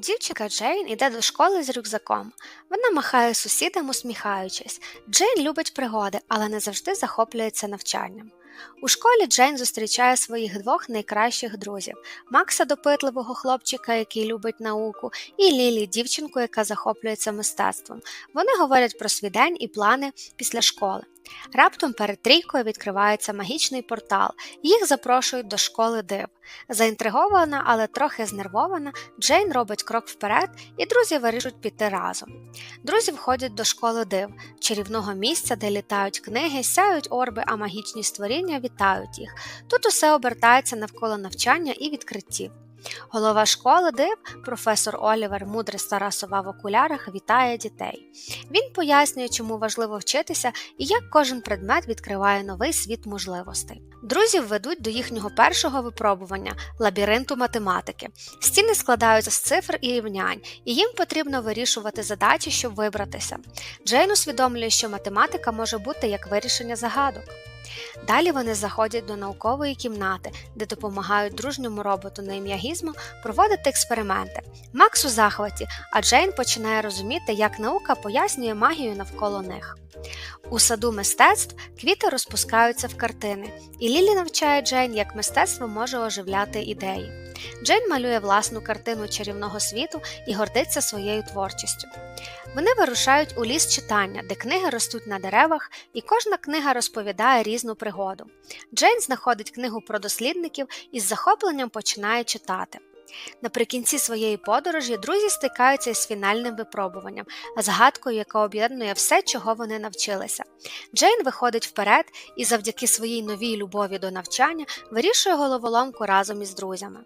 Дівчинка Джейн іде до школи з рюкзаком. Вона махає сусідам, усміхаючись. Джейн любить пригоди, але не завжди захоплюється навчанням. У школі Джейн зустрічає своїх двох найкращих друзів: Макса, допитливого хлопчика, який любить науку, і Лілі, дівчинку, яка захоплюється мистецтвом. Вони говорять про свій день і плани після школи. Раптом перед трійкою відкривається магічний портал, їх запрошують до школи див. Заінтригована, але трохи знервована, Джейн робить крок вперед, і друзі вирішують піти разом. Друзі входять до школи див, чарівного місця, де літають книги, сяють орби, а магічні створіння вітають їх. Тут усе обертається навколо навчання і відкриттів. Голова школи див, професор Олівер, мудра стара в окулярах, вітає дітей. Він пояснює, чому важливо вчитися і як кожен предмет відкриває новий світ можливостей. Друзів ведуть до їхнього першого випробування лабіринту математики. Стіни складаються з цифр і рівнянь, і їм потрібно вирішувати задачі, щоб вибратися. Джейн усвідомлює, що математика може бути як вирішення загадок. Далі вони заходять до наукової кімнати, де допомагають дружньому роботу на ім'я Гізмо проводити експерименти. Макс у захваті, а Джейн починає розуміти, як наука пояснює магію навколо них. У саду мистецтв квіти розпускаються в картини, і Лілі навчає Джейн, як мистецтво може оживляти ідеї. Джейн малює власну картину чарівного світу і гордиться своєю творчістю. Вони вирушають у ліс читання, де книги ростуть на деревах, і кожна книга розповідає різну пригоду. Джейн знаходить книгу про дослідників і з захопленням починає читати. Наприкінці своєї подорожі друзі стикаються із фінальним випробуванням, згадкою, яка об'єднує все, чого вони навчилися. Джейн виходить вперед і завдяки своїй новій любові до навчання вирішує головоломку разом із друзями.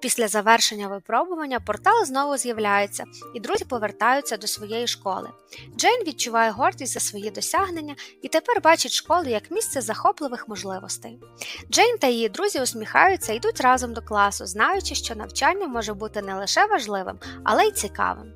Після завершення випробування портал знову з'являється, і друзі повертаються до своєї школи. Джейн відчуває гордість за свої досягнення і тепер бачить школу як місце захопливих можливостей. Джейн та її друзі усміхаються і йдуть разом до класу, знаючи, що навчання може бути не лише важливим, але й цікавим.